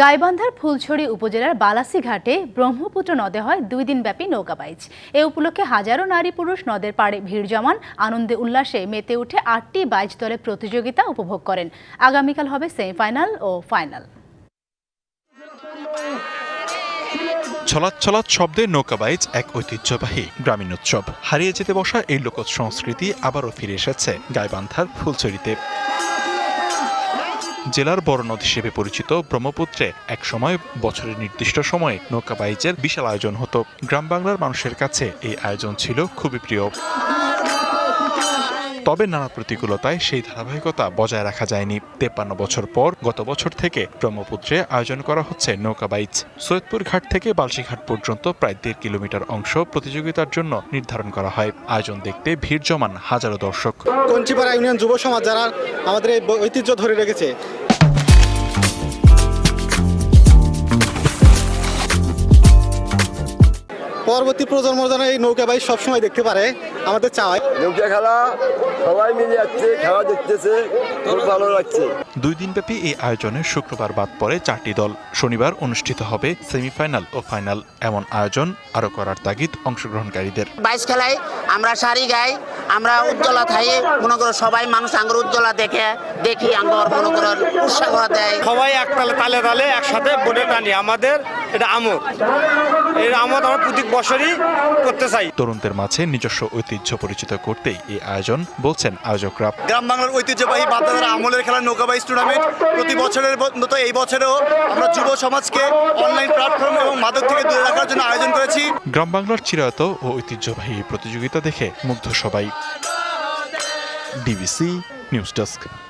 গাইবান্ধার ফুলছড়ি উপজেলার বালাসি ঘাটে ব্রহ্মপুত্র নদে হয় দুই দিনব্যাপী নৌকা বাইচ। এ উপলক্ষে হাজারো নারী পুরুষ নদের পাড়ে ভিড় জমান, আনন্দে উল্লাসে মেতে উঠে আটটি বাইচ দলের প্রতিযোগিতা উপভোগ করেন। আগামীকাল হবে সেমিফাইনাল ও ফাইনাল। ছলাৎ ছলাৎ শব্দে নৌকাবাইজ এক ঐতিহ্যবাহী গ্রামীণ উৎসব হারিয়ে যেতে বসা এই লোক সংস্কৃতি আবারও ফিরে এসেছে গাইবান্ধার ফুলছড়িতে। জেলার বড় নদী হিসেবে পরিচিত ব্রহ্মপুত্রে এক সময় বছরের নির্দিষ্ট সময়ে নৌকা বাইচের বিশাল আয়োজন হতো। গ্রাম বাংলার মানুষের কাছে এই আয়োজন ছিল খুবই প্রিয়। তবে নানা প্রতিকূলতায় সেই ধারাবাহিকতা বজায় রাখা যায়নি। তেপ্পান্ন বছর পর গত বছর থেকে ব্রহ্মপুত্রে আয়োজন করা হচ্ছে নৌকা বাইচ। সৈয়দপুর ঘাট থেকে বালশিঘাট পর্যন্ত প্রায় দেড় কিলোমিটার অংশ প্রতিযোগিতার জন্য নির্ধারণ করা হয়। আয়োজন দেখতে ভিড় জমান হাজারো দর্শক। কঞ্চিপাড়া ইউনিয়ন যুব সমাজ, যারা আমাদের ঐতিহ্য ধরে রেখেছে পরবর্তী প্রজন্ম যেন এই নৌকা বাইক সবসময় দেখতে পারে আমাদের চাওয়াই। নৌকা খেলা সবাই মিলে যাচ্ছে খেলা দেখতেছে খুব ভালো লাগছে। দুই দিনব্যাপী এই আয়োজনে শুক্রবার বাদ পড়ে চারটি দল। শনিবার অনুষ্ঠিত হবে সেমিফাইনাল ও ফাইনাল। এমন আয়োজন আরও করার তাগিদ অংশগ্রহণকারীদের। বাইশ খেলায় আমরা শাড়ি গাই আমরা উজ্জ্বলা থাই মনে করো সবাই মানুষ আঙ্গুর উজ্জ্বলা দেখে দেখি আঙ্গর মনে করো উৎসাহ দেয়। সবাই এক তালে তালে তালে একসাথে বোটে টানি আমাদের এটা আমোদ এই আমোদ আমরা প্রত্যেক বছরই করতে চাই। তরুণদের মাঝে নিজস্ব ঐতিহ্য পরিচিত করতেই এই আয়োজন বলছেন আয়োজকরা। গ্রাম বাংলার ঐতিহ্যবাহী বাচ্চাদের আমলের খেলা নৌকা বাইস টুর্নামেন্ট প্রতি বছরের মতো এই বছরেও আমরা যুব সমাজকে অনলাইন প্ল্যাটফর্ম এবং মাদক থেকে দূরে রাখার জন্য আয়োজন করেছি। গ্রাম বাংলার চিরায়ত ও ঐতিহ্যবাহী প্রতিযোগিতা দেখে মুগ্ধ সবাই। DBC news desk